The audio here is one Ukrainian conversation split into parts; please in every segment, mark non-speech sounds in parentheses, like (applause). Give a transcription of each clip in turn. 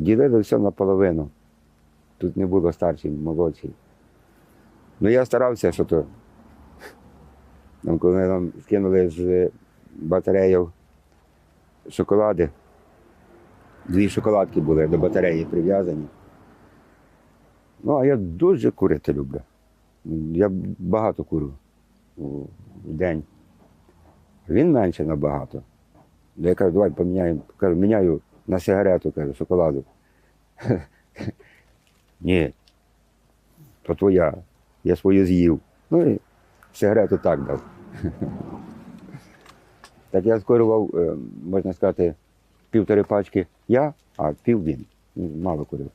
ділили все наполовину. Тут не було старший, молодший. Ну я старався, що то. Там, коли нам скинули з батареїв шоколади, дві шоколадки були до батареї прив'язані. Ну, а я дуже курити люблю. Я багато курю в день. Він менше набагато. Я кажу, давай поміняємо. Кажу, міняю на сигарету, кажу, шоколаду. (laughs) Ні, то твоя. Я свою з'їв. Ну і сигарету так дав. (laughs) Так я скорував, е, можна сказати, півтори пачки я, а пів він. Ну, Мало курив.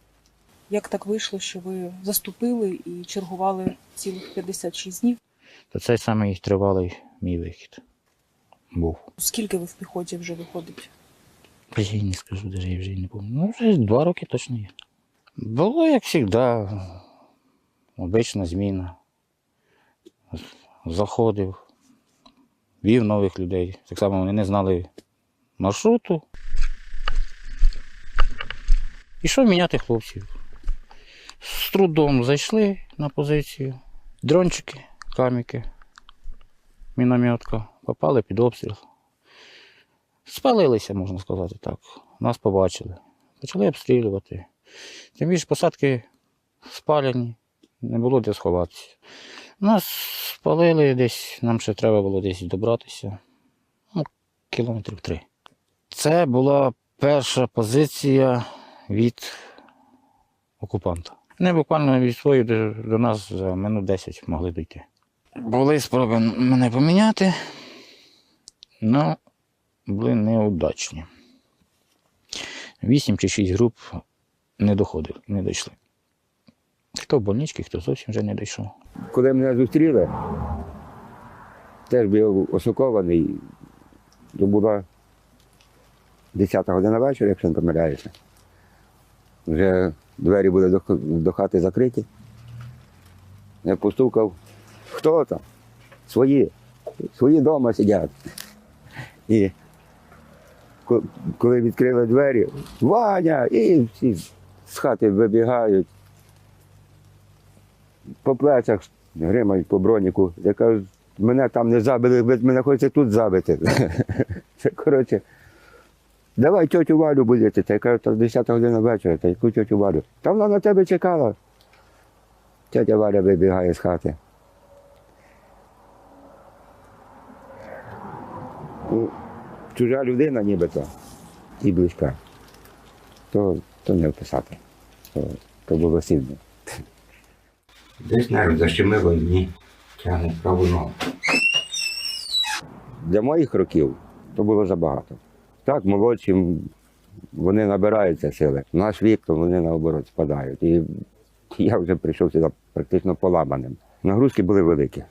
Як так вийшло, що ви заступили і чергували цілих 56 днів? То цей самий тривалий мій вихід був. Скільки ви в піхоті вже виходить? Я не скажу, даже я вже не пам'ятаю. Ну, вже два роки точно є. Було, як завжди, обична зміна. Заходив, вів нових людей. Так само вони не знали маршруту. Ішов міняти хлопців. З трудом зайшли на позицію. Дрончики, каміки, мінометка. Попали під обстріл. Спалилися, можна сказати так. Нас побачили. Почали обстрілювати. Тим більше посадки спалені, не було де сховатися. Нас спалили десь, нам ще треба було десь добратися. Ну, кілометрів три. Це була перша позиція від окупанта. Не буквально від своєї до, нас за минут 10 могли дійти. Були спроби мене поміняти, але були неудачні. Вісім чи шість груп не доходили, не дійшли. Хто в больничці, хто зовсім вже не дійшов. Коли мене зустріли, теж був осокований, то була 10 година вечора, якщо не помиляюся. Вже двері були до, хати закриті. Я постукав, хто там? Свої. Свої вдома сидять. І коли відкрили двері, Ваня! І всі з хати вибігають по плечах гримають по броніку. Я кажу, мене там не забили, мене хочете тут забити. (laughs) Це коротше. Давай тьотю Валю будете. Та я кажу, та 10 година вечора, та яку тьотю Валю? Та вона на тебе чекала. Тетя Валя вибігає з хати. Чужа людина нібито і близька. То, то не вписати. То, то було сильно. Десь навіть защемило і мені тягне праву ногу. Для моїх років то було забагато. Так, молодшим вони набираються сили. Наш вік, то вони наоборот спадають. І я вже прийшов сюди практично поламаним. Нагрузки були великі.